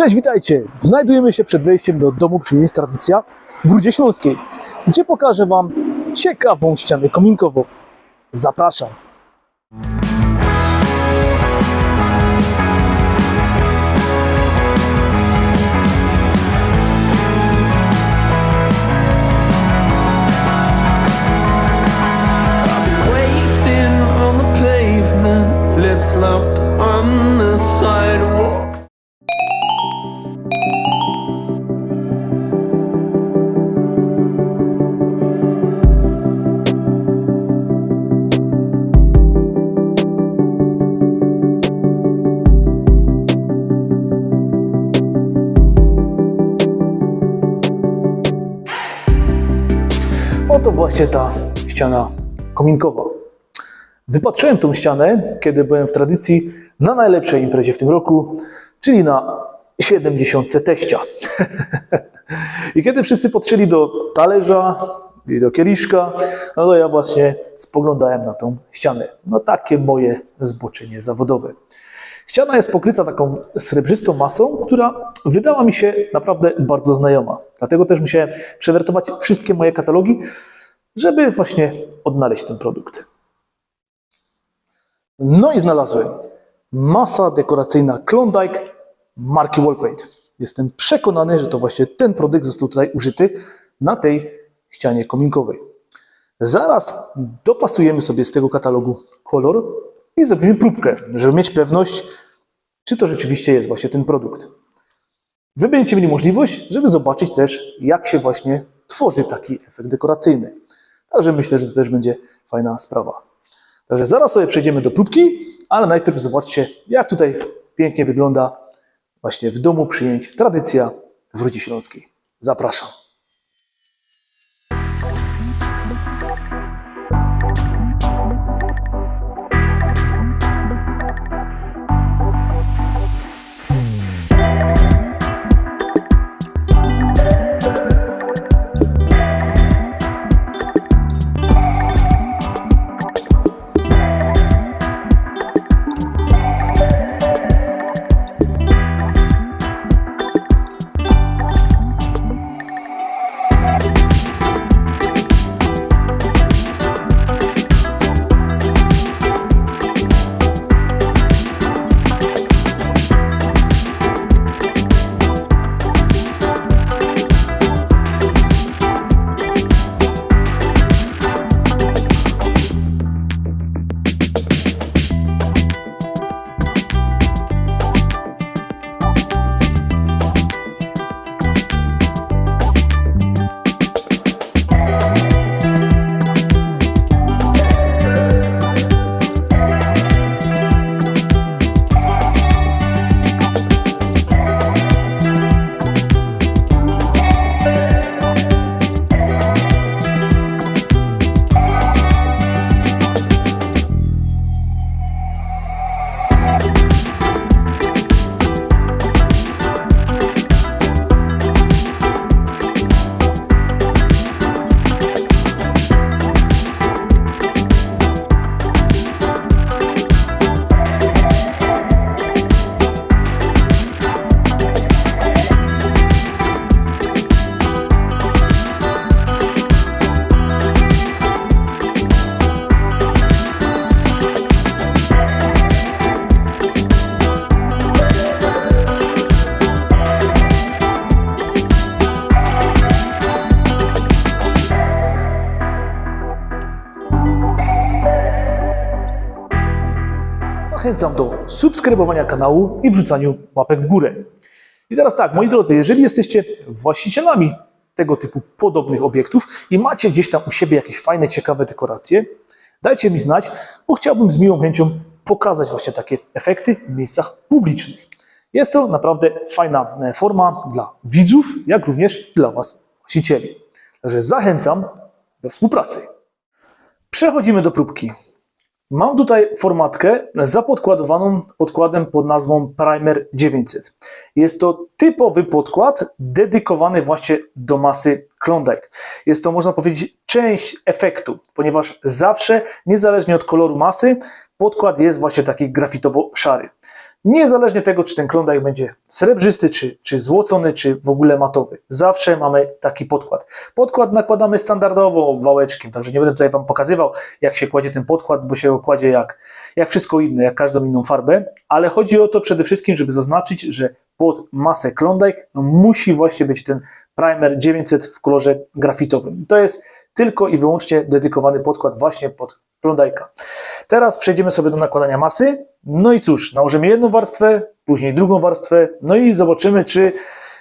Cześć, witajcie! Znajdujemy się przed wejściem do domu przyjęć Tradycja w Rudzie Śląskiej, gdzie pokażę Wam ciekawą ścianę kominkową. Zapraszam! Locked on the sidewalk. Oto właśnie ta ściana kominkowa. Wypatrzyłem tą ścianę, kiedy byłem w tradycji na najlepszej imprezie w tym roku, czyli na 70 teścia. I kiedy wszyscy podszli do talerza i do kieliszka, no to ja właśnie spoglądałem na tą ścianę. No takie moje zboczenie zawodowe. Ściana jest pokryta taką srebrzystą masą, która wydała mi się naprawdę bardzo znajoma. Dlatego też musiałem przewertować wszystkie moje katalogi, żeby właśnie odnaleźć ten produkt. No i znalazłem masa dekoracyjna Klondike marki Wallpaint. Jestem przekonany, że to właśnie ten produkt został tutaj użyty na tej ścianie kominkowej. Zaraz dopasujemy sobie z tego katalogu kolor i zrobimy próbkę, żeby mieć pewność, czy to rzeczywiście jest właśnie ten produkt. Wy będziecie mieli możliwość, żeby zobaczyć też, jak się właśnie tworzy taki efekt dekoracyjny. Także myślę, że to też będzie fajna sprawa. Także zaraz sobie przejdziemy do próbki, ale najpierw zobaczcie, jak tutaj pięknie wygląda właśnie w domu przyjęć tradycja w Rudzi Śląskiej. Zapraszam. Zachęcam do subskrybowania kanału i wrzucaniu łapek w górę. I teraz tak, moi drodzy, jeżeli jesteście właścicielami tego typu podobnych obiektów i macie gdzieś tam u siebie jakieś fajne, ciekawe dekoracje, dajcie mi znać, bo chciałbym z miłą chęcią pokazać właśnie takie efekty w miejscach publicznych. Jest to naprawdę fajna e, forma dla widzów, jak również dla Was, właścicieli. Także zachęcam do współpracy. Przechodzimy do próbki. Mam tutaj formatkę zapodkładowaną podkładem pod nazwą Primer 900. Jest to typowy podkład dedykowany właśnie do masy Klondike. Jest to, można powiedzieć, część efektu, ponieważ zawsze, niezależnie od koloru masy, podkład jest właśnie taki grafitowo-szary. Niezależnie tego, czy ten klondike będzie srebrzysty, czy, czy złocony, czy w ogóle matowy. Zawsze mamy taki podkład. Podkład nakładamy standardowo wałeczkiem, także nie będę tutaj Wam pokazywał, jak się kładzie ten podkład, bo się kładzie jak, jak wszystko inne, jak każdą inną farbę, ale chodzi o to przede wszystkim, żeby zaznaczyć, że pod masę klondike no, musi właśnie być ten primer 900 w kolorze grafitowym. To jest tylko i wyłącznie dedykowany podkład właśnie pod klondajka. Teraz przejdziemy sobie do nakładania masy. No i cóż, nałożymy jedną warstwę, później drugą warstwę, no i zobaczymy, czy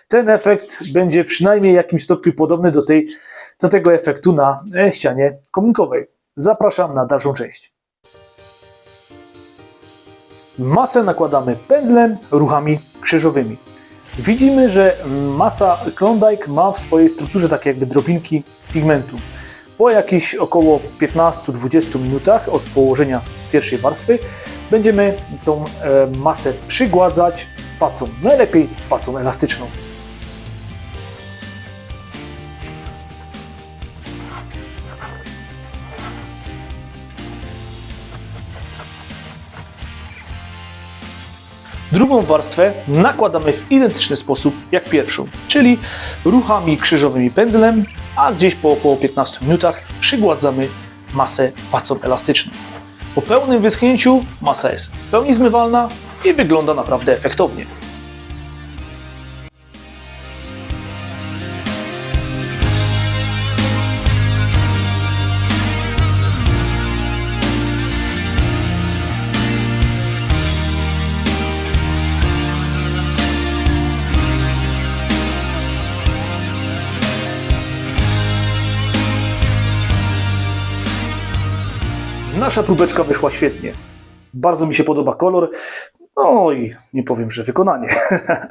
ten efekt będzie przynajmniej w jakimś stopniu podobny do, tej, do tego efektu na e, ścianie kominkowej. Zapraszam na dalszą część. Masę nakładamy pędzlem, ruchami krzyżowymi. Widzimy, że masa Klondike ma w swojej strukturze takie jakby drobinki pigmentu. Po jakichś około 15-20 minutach od położenia pierwszej warstwy będziemy tą e, masę przygładzać pacą, najlepiej pacą elastyczną. Drugą warstwę nakładamy w identyczny sposób jak pierwszą, czyli ruchami krzyżowymi pędzlem, a gdzieś po około 15 minutach przygładzamy masę pacą elastyczną. Po pełnym wyschnięciu masa jest w pełni zmywalna i wygląda naprawdę efektownie. Nasza próbeczka wyszła świetnie. Bardzo mi się podoba kolor. No i nie powiem, że wykonanie.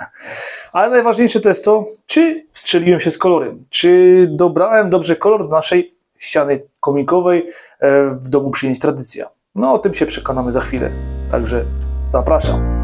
Ale najważniejsze to jest to, czy wstrzeliłem się z kolorem. Czy dobrałem dobrze kolor do naszej ściany kominkowej e, w domu przyjęć tradycja. No o tym się przekonamy za chwilę. Także zapraszam.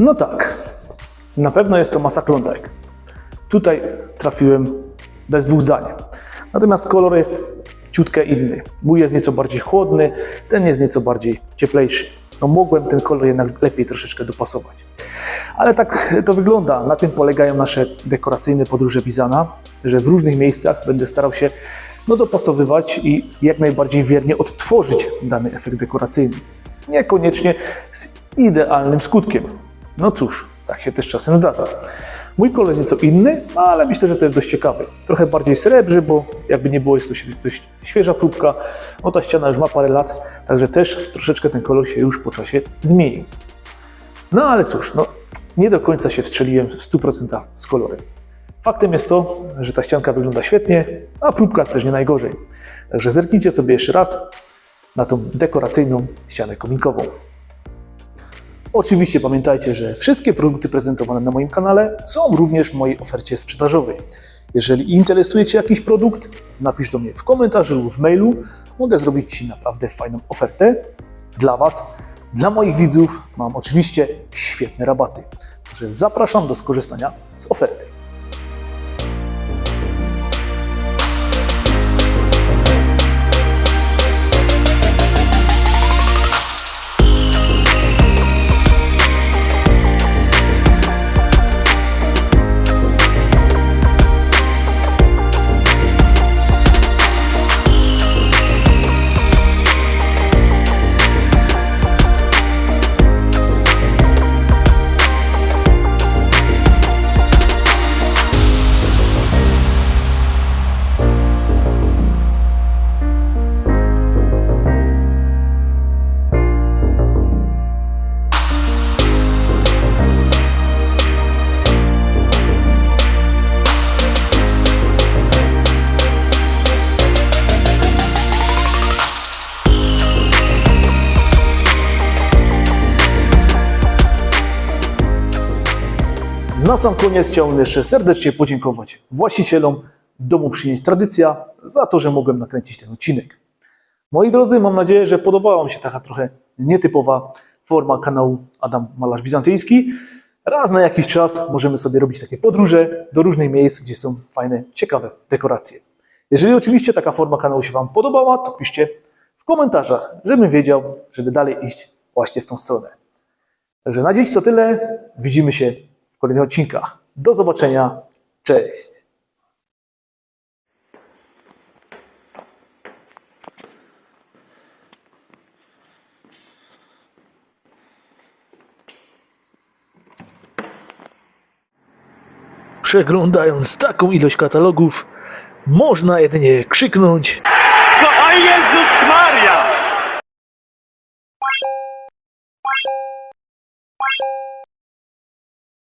No tak, na pewno jest to masa Klondike. Tutaj trafiłem bez dwóch zdań. Natomiast kolor jest ciutkę inny. Mój jest nieco bardziej chłodny, ten jest nieco bardziej cieplejszy. No mogłem ten kolor jednak lepiej troszeczkę dopasować. Ale tak to wygląda. Na tym polegają nasze dekoracyjne podróże Bizana, że w różnych miejscach będę starał się no, dopasowywać i jak najbardziej wiernie odtworzyć dany efekt dekoracyjny. Niekoniecznie z idealnym skutkiem. No cóż, tak się też czasem zdarza. Mój kolor jest nieco inny, ale myślę, że to jest dość ciekawy. Trochę bardziej srebrzy, bo jakby nie było, jest to dość świeża próbka. No ta ściana już ma parę lat, także też troszeczkę ten kolor się już po czasie zmienił. No ale cóż, no, nie do końca się wstrzeliłem w 100% z kolorem. Faktem jest to, że ta ścianka wygląda świetnie, a próbka też nie najgorzej. Także zerknijcie sobie jeszcze raz na tą dekoracyjną ścianę kominkową. Oczywiście pamiętajcie, że wszystkie produkty prezentowane na moim kanale są również w mojej ofercie sprzedażowej. Jeżeli interesuje Cię jakiś produkt, napisz do mnie w komentarzu lub w mailu. Mogę zrobić Ci naprawdę fajną ofertę dla Was. Dla moich widzów mam oczywiście świetne rabaty. Także zapraszam do skorzystania z oferty. Na sam koniec chciałbym jeszcze serdecznie podziękować właścicielom Domu Przyjęć Tradycja za to, że mogłem nakręcić ten odcinek. Moi drodzy, mam nadzieję, że podobała Wam się taka trochę nietypowa forma kanału Adam Malarz Bizantyjski. Raz na jakiś czas możemy sobie robić takie podróże do różnych miejsc, gdzie są fajne, ciekawe dekoracje. Jeżeli oczywiście taka forma kanału się Wam podobała, to piszcie w komentarzach, żebym wiedział, żeby dalej iść właśnie w tą stronę. Także na dziś to tyle. Widzimy się kolejnych odcinkach. Do zobaczenia. Cześć. Przeglądając taką ilość katalogów, można jedynie krzyknąć.